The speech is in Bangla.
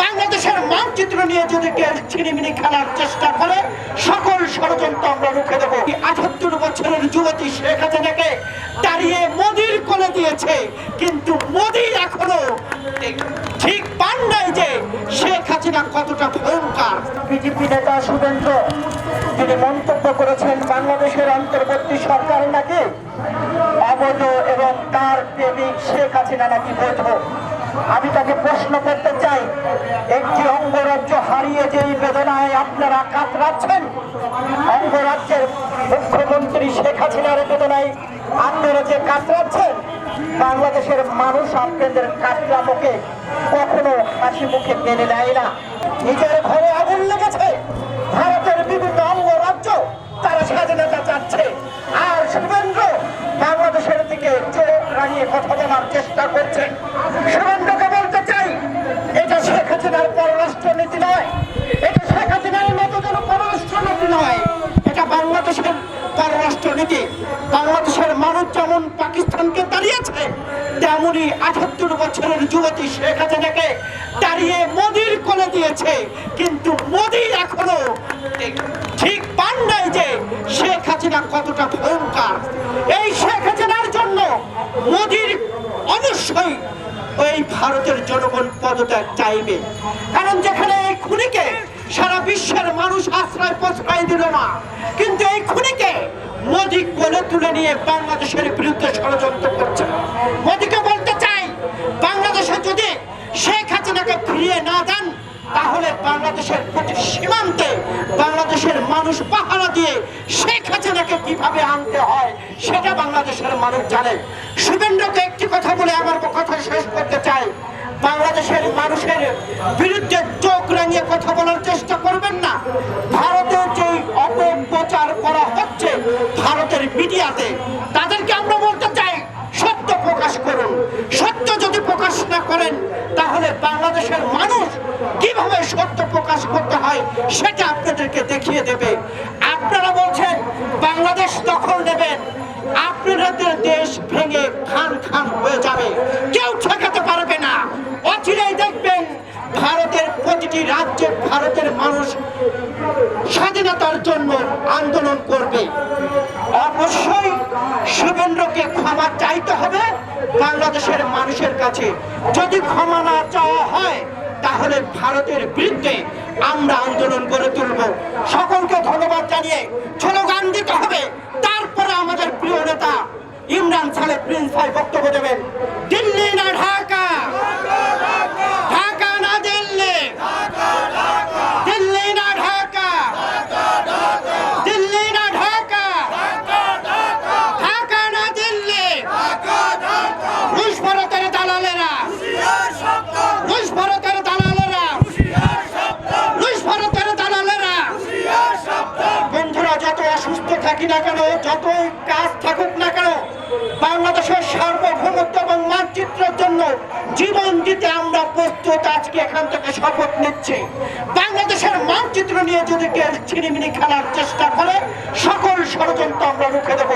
বাংলাদেশের মানচিত্র নিয়ে যদি কেউ ছিনিমিনি খেলার চেষ্টা করে, সকল ষড়যন্ত্র আমরা রুখে দেবো। আঠাত্তর বছরের যুবতী শেখ হাসিনাকে দাঁড়িয়ে মোদির কোলে দিয়েছে, কিন্তু মোদি এখনও ঠিক পান নাই যে শেখ হাসিনা কতটা ভয়ঙ্কর। বিজেপি নেতা শুভেন্দ্র তিনি মন্তব্য করেছেন, বাংলাদেশের অন্তর্বর্তী সরকার নাকি অবৈধ এবং তার প্রেমিক শেখ হাসিনা নাকি বৈধ। আমি তাকে প্রশ্ন করতে চাই, একটি অঙ্গরাজ্য হারিয়ে যেই বেদনায় আপনারা কাতরাচ্ছেন? অঙ্গরাজ্যের মুখ্যমন্ত্রী শেখ হাসিনার বেদনায় আপনারা যে কাতরাচ্ছেন? বাংলাদেশের মানুষ আপনাদের কাতরামুখে কখনো হাসি মুখে মেনে নেয় না। নিজের ঘরে আগুন লেগেছে। ভারতের বিভিন্ন অঙ্গরাজ্য তারা স্বাধীনতা চাচ্ছে। আর শুভেন্দ্র বাংলাদেশের দিকে চোখ রাঙিয়ে কথা বলার চেষ্টা করছে শুভেন্দ্রকে বলতে চাই এটা শেখ হাসিনার পররাষ্ট্র নীতি নয় এটা শেখ হাসিনার মতো যেন পররাষ্ট্র নীতি নয় এটা বাংলাদেশের পররাষ্ট্র নীতি বাংলাদেশের মানুষ যেমন পাকিস্তানকে দাঁড়িয়েছে, তেমনি আঠাত্তর বছরের যুবতী শেখ হাসিনাকে দাঁড়িয়ে মোদির কোলে দিয়েছে। কিন্তু মোদি এখনও ঠিক পান নাই যে শেখ হাসিনা কতটা ভয়ঙ্কর। এই শেখ হাসিনার জন্য মোদির অবশ্যই ওই ভারতের জনগণ পদত্যাগ চাইবে। কারণ যেখানে এই খুনিকে সারা বিশ্বের মানুষ আশ্রয় প্রশ্রয় দিল না, কিন্তু এই খুনিকে মোদি কোলে তুলে নিয়ে বাংলাদেশের বিরুদ্ধে ষড়যন্ত্র করছে। মোদিকে বলতে চাই, বাংলাদেশে যদি শেখ হাসিনাকে ফিরিয়ে না দেন, তাহলে বাংলাদেশের প্রতি সীমান্তে বাংলাদেশের মানুষ পাহারা দিয়ে শেখ হাসিনাকে কীভাবে আনতে হয়, সেটা বাংলাদেশের মানুষ জানে। শুভেন্দ্রকে একটি কথা বলে আমার কথা শেষ করতে চাই। বাংলাদেশের মানুষের বিরুদ্ধে চোখ রাঙিয়ে কথা বলার চেষ্টা মিডিয়াতে তাদেরকে আমরা বলতে চাই, সত্য প্রকাশ করুন। সত্য যদি প্রকাশ না করেন, তাহলে বাংলাদেশের মানুষ কীভাবে সত্য প্রকাশ করতে হয় সেটা আপনাদেরকে দেখিয়ে দেবে। আপনারা বলছেন, বাংলাদেশ দখল নেবেন। আপনাদের দেশ ভেঙে খান খান হয়ে যাবে। কেউ ঠেকাতে পারবে না। অচিরেই দেখবেন, ভারতের প্রতিটি রাজ্যে ভারতের মানুষ স্বাধীনতার জন্য আন্দোলন করবে। শুভেন্দ্রকে ক্ষমা চাইতে হবে বাংলাদেশের মানুষের কাছে। যদি ক্ষমা না চাওয়া হয়, তাহলে ভারতের বিরুদ্ধে আমরা আন্দোলন গড়ে তুলব। সকলকে ধন্যবাদ জানিয়ে স্লোগান দিতে হবে। তারপরে আমাদের প্রিয় নেতা ইমরান সালে প্রিন্স ভাই বক্তব্য দেবেন। দিল্লি না ঢাকা ঢাকা না দিল্লি দিল্লি না ঢাকা দিল্লি না ঢাকা ঢাকা না দিল্লি রুশ ভারতের দালালেরা রুশ ভারতের দালালেরা রুশ ভারতের দালালেরা বন্ধুরা যত অসুস্থ থাকি না কেন, যতই কাজ থাকুক না কেন, বাংলাদেশের সার্বভৌমত্ব এবং মানচিত্রের জন্য জীবন দিতে আমরা প্রস্তুত, আজকে এখান থেকে শপথ নিচ্ছি। বাংলাদেশের মানচিত্র নিয়ে যদি কেউ ছিনিমিনি খেলার চেষ্টা করে, সকল ষড়যন্ত্র আমরা রুখে দেবো।